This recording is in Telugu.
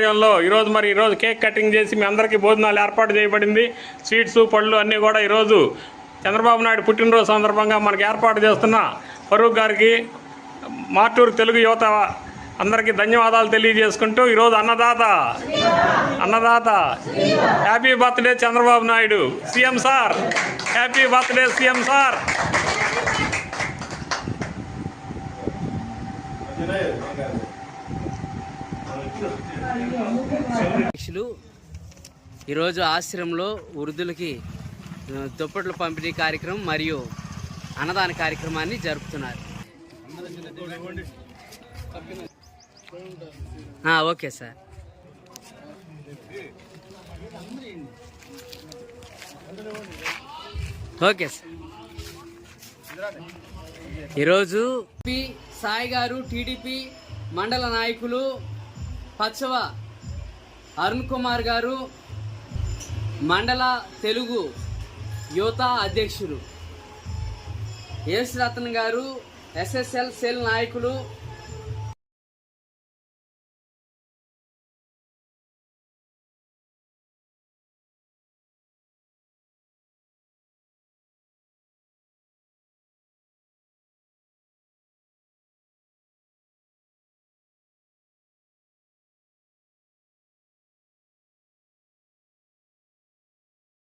ఆధ్వర్యంలో ఈరోజు మరి ఈరోజు కేక్ కటింగ్ చేసి మీ అందరికీ భోజనాలు ఏర్పాటు చేయబడింది. స్వీట్స్ పళ్ళు అన్నీ కూడా ఈరోజు చంద్రబాబు నాయుడు పుట్టినరోజు సందర్భంగా మనకి ఏర్పాటు చేస్తున్న ఫరూక్ గారికి మార్టూరు తెలుగు యువత అందరికీ ధన్యవాదాలు తెలియజేసుకుంటూ ఈరోజు అన్నదాత అన్నదాత happy birthday Chandrababu Naidu. CM sir happy birthday CM sir. అధ్యక్షులు ఈరోజు ఆశ్రమంలో వృద్ధులకి దుప్పట్లు దుప్పట్ల పంపిణీ కార్యక్రమం మరియు అన్నదాన కార్యక్రమాన్ని జరుపుతున్నారు. Okay sir. Okay sir. ఈరోజు పి సాయి గారు టీడీపీ మండల నాయకులు పచ్చవ అరుణ్ కుమార్ గారు మండల తెలుగు యువత అధ్యక్షులు. ఎస్ గారు ఎస్ఎస్ఎల్ సెల్ నాయకులు